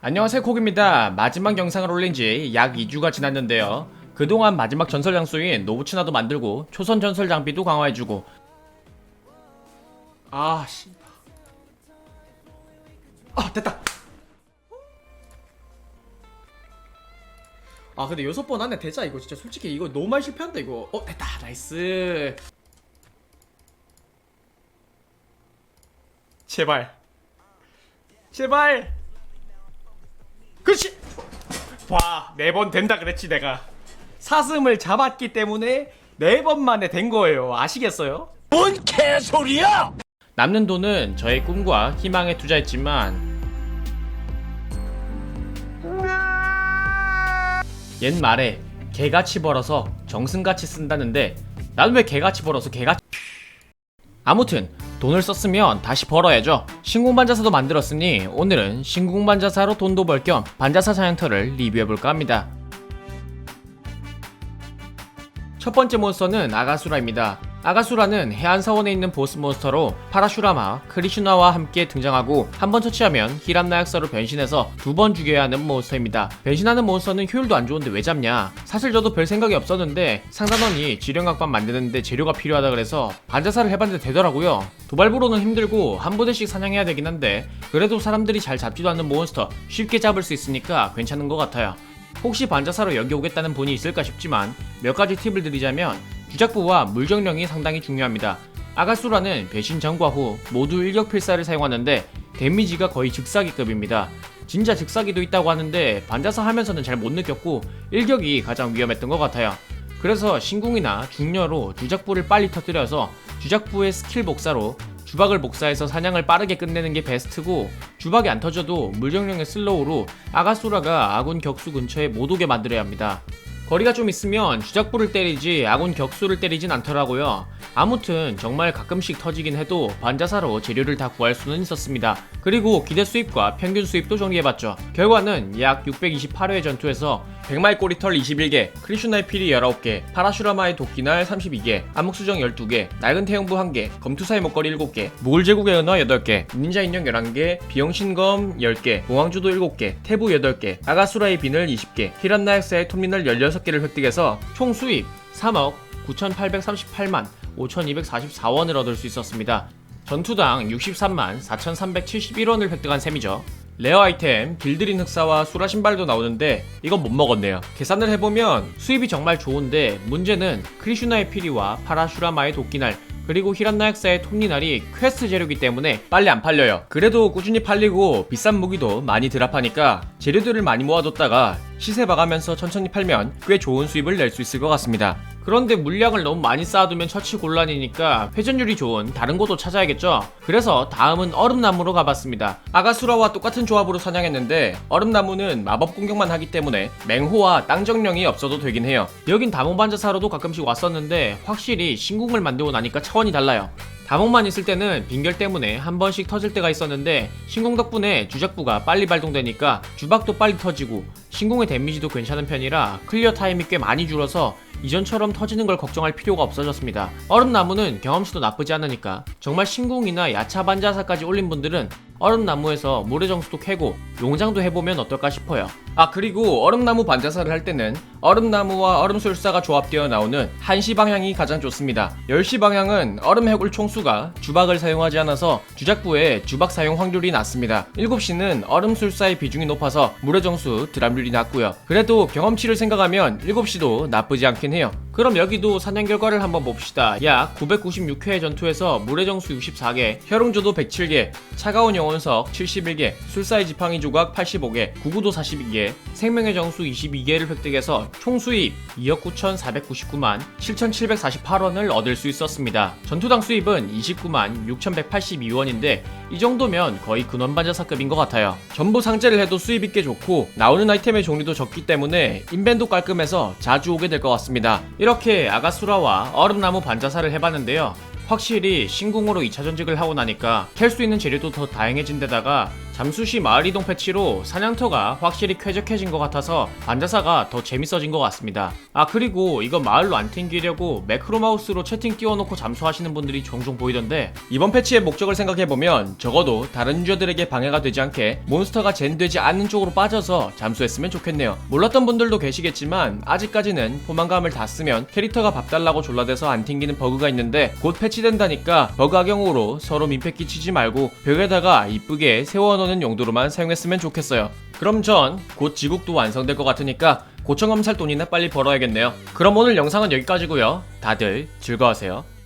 안녕하세요 콕입니다. 마지막 영상을 올린 지 약 2주가 지났는데요. 그동안 마지막 전설 장소인 노부츠나도 만들고 초선 전설 장비도 강화해주고 아 씨. 아 됐다. 아 근데 여섯 번 안에 되자 이거 진짜 솔직히 이거 너무 많이 실패한다 이거. 어 됐다 나이스. 제발. 제발. 그렇지. 와, 네번 된다 그랬지 내가. 사슴을 잡았기 때문에 네 번 만에 된 거예요. 아시겠어요? 뭔 개소리야! 남는 돈은 저의 꿈과 희망에 투자했지만 옛말에 개같이 벌어서 정승같이 쓴다는데 난 왜 개같이 벌어서 개같이 아무튼 돈을 썼으면 다시 벌어야죠 신궁반자사도 만들었으니 오늘은 신궁반자사로 돈도 벌 겸 반자사 사냥터를 리뷰해볼까 합니다 첫 번째 몬스터는 아가수라입니다. 아가수라는 해안 사원에 있는 보스 몬스터로 파라슈라마, 크리슈나와 함께 등장하고 한 번 처치하면 히란나약사로 변신해서 두 번 죽여야 하는 몬스터입니다. 변신하는 몬스터는 효율도 안 좋은데 왜 잡냐? 사실 저도 별 생각이 없었는데 상단원이 지령각반 만드는데 재료가 필요하다 그래서 반자사를 해봤는데 되더라고요. 도발부로는 힘들고 한 부대씩 사냥해야 되긴 한데 그래도 사람들이 잘 잡지도 않는 몬스터 쉽게 잡을 수 있으니까 괜찮은 것 같아요. 혹시 반자사로 여기 오겠다는 분이 있을까 싶지만 몇 가지 팁을 드리자면 주작부와 물정령이 상당히 중요합니다. 아가수라는 배신 전과 후 모두 일격 필사를 사용하는데 데미지가 거의 즉사기급입니다. 진짜 즉사기도 있다고 하는데 반자사 하면서는 잘 못 느꼈고 일격이 가장 위험했던 것 같아요. 그래서 신궁이나 중녀로 주작부를 빨리 터뜨려서 주작부의 스킬 복사로 주박을 복사해서 사냥을 빠르게 끝내는 게 베스트고 주박이 안 터져도 물정령의 슬로우로 아가수라가 아군 격수 근처에 못 오게 만들어야 합니다. 거리가 좀 있으면 주작부를 때리지 아군 격수를 때리진 않더라고요. 아무튼 정말 가끔씩 터지긴 해도 반자사로 재료를 다 구할 수는 있었습니다. 그리고 기대 수입과 평균 수입도 정리해봤죠. 결과는 약 628회 전투에서 백마의 꼬리털 21개, 크리슈나의 필이 19개, 파라슈라마의 도끼날 32개, 암흑수정 12개, 낡은 태형부 1개, 검투사의 목걸이 7개, 무울제국의 은화 8개, 닌자 인형 11개, 비영신검 10개, 공황주도 7개, 태부 8개, 아가수라의 비늘 20개, 히란나엑스의 톱니널 16개 를 획득해서 총 수입 3억 9,838만 5,244원을 얻을 수 있었습니다. 전투당 63만 4,371원을 획득한 셈이죠. 레어 아이템 길들인 흑사와 수라 신발도 나오는데 이건 못 먹었네요. 계산을 해보면 수입이 정말 좋은데 문제는 크리슈나의 피리와 파라슈라마의 도끼날 그리고 히란나약사의 톱니날이 퀘스트 재료기 때문에 빨리 안 팔려요. 그래도 꾸준히 팔리고 비싼 무기도 많이 드랍하니까 재료들을 많이 모아뒀다가 시세 봐가면서 천천히 팔면 꽤 좋은 수입을 낼 수 있을 것 같습니다. 그런데 물량을 너무 많이 쌓아두면 처치 곤란이니까 회전율이 좋은 다른 곳도 찾아야겠죠? 그래서 다음은 얼음나무로 가봤습니다. 아가수라와 똑같은 조합으로 사냥했는데 얼음나무는 마법 공격만 하기 때문에 맹호와 땅정령이 없어도 되긴 해요. 여긴 다몽반자사로도 가끔씩 왔었는데 확실히 신궁을 만들고 나니까 차원이 달라요. 다목만 있을 때는 빙결 때문에 한 번씩 터질 때가 있었는데 신궁 덕분에 주작부가 빨리 발동되니까 주박도 빨리 터지고 신궁의 데미지도 괜찮은 편이라 클리어 타임이 꽤 많이 줄어서 이전처럼 터지는 걸 걱정할 필요가 없어졌습니다. 얼음나무는 경험치도 나쁘지 않으니까 정말 신궁이나 야차 반자사까지 올린 분들은 얼음나무에서 모래정수도 캐고 용장도 해보면 어떨까 싶어요. 아 그리고 얼음나무 반자사를 할 때는 얼음나무와 얼음술사가 조합되어 나오는 1시 방향이 가장 좋습니다. 10시 방향은 얼음 해골 총수가 주박을 사용하지 않아서 주작부에 주박 사용 확률이 낮습니다. 7시는 얼음술사의 비중이 높아서 모래정수 드랍률이 낮고요. 그래도 경험치를 생각하면 7시도 나쁘지 않긴 해요. 그럼 여기도 사냥 결과를 한번 봅시다. 약 996회 전투에서 모래정수 64개, 혈ung조도 107개, 차가운 영혼석 71개, 술사의 지팡이 조각 85개, 구구도 42개, 생명의 정수 22개를 획득해서 총 수입 2억 9,499만 7,748원을 얻을 수 있었습니다. 전투당 수입은 29만 6,182원인데 이 정도면 거의 근원반자사급인 것 같아요. 전부 상제를 해도 수입이 꽤 좋고 나오는 아이템의 종류도 적기 때문에 인벤도 깔끔해서 자주 오게 될 것 같습니다. 이렇게 아가수라와 얼음나무 반자사를 해봤는데요. 확실히 신궁으로 2차 전직을 하고 나니까 캘 수 있는 재료도 더 다양해진 데다가 잠수시 마을 이동 패치로 사냥터가 확실히 쾌적해진 것 같아서 반자사가 더 재밌어진 것 같습니다. 아 그리고 이거 마을로 안 튕기려고 매크로마우스로 채팅 띄워놓고 잠수하시는 분들이 종종 보이던데 이번 패치의 목적을 생각해보면 적어도 다른 유저들에게 방해가 되지 않게 몬스터가 젠되지 않는 쪽으로 빠져서 잠수했으면 좋겠네요. 몰랐던 분들도 계시겠지만 아직까지는 포만감을 다 쓰면 캐릭터가 밥 달라고 졸라대서 안 튕기는 버그가 있는데 곧 패치된다니까 버그 악용으로 서로 민폐 끼치지 말고 벽에다가 이쁘게 세워놓 는 용도로만 사용했으면 좋겠어요. 그럼 전 곧 지국도 완성될 것 같으니까 고청 검살 돈이나 빨리 벌어야겠네요. 그럼 오늘 영상은 여기까지고요. 다들 즐거워하세요.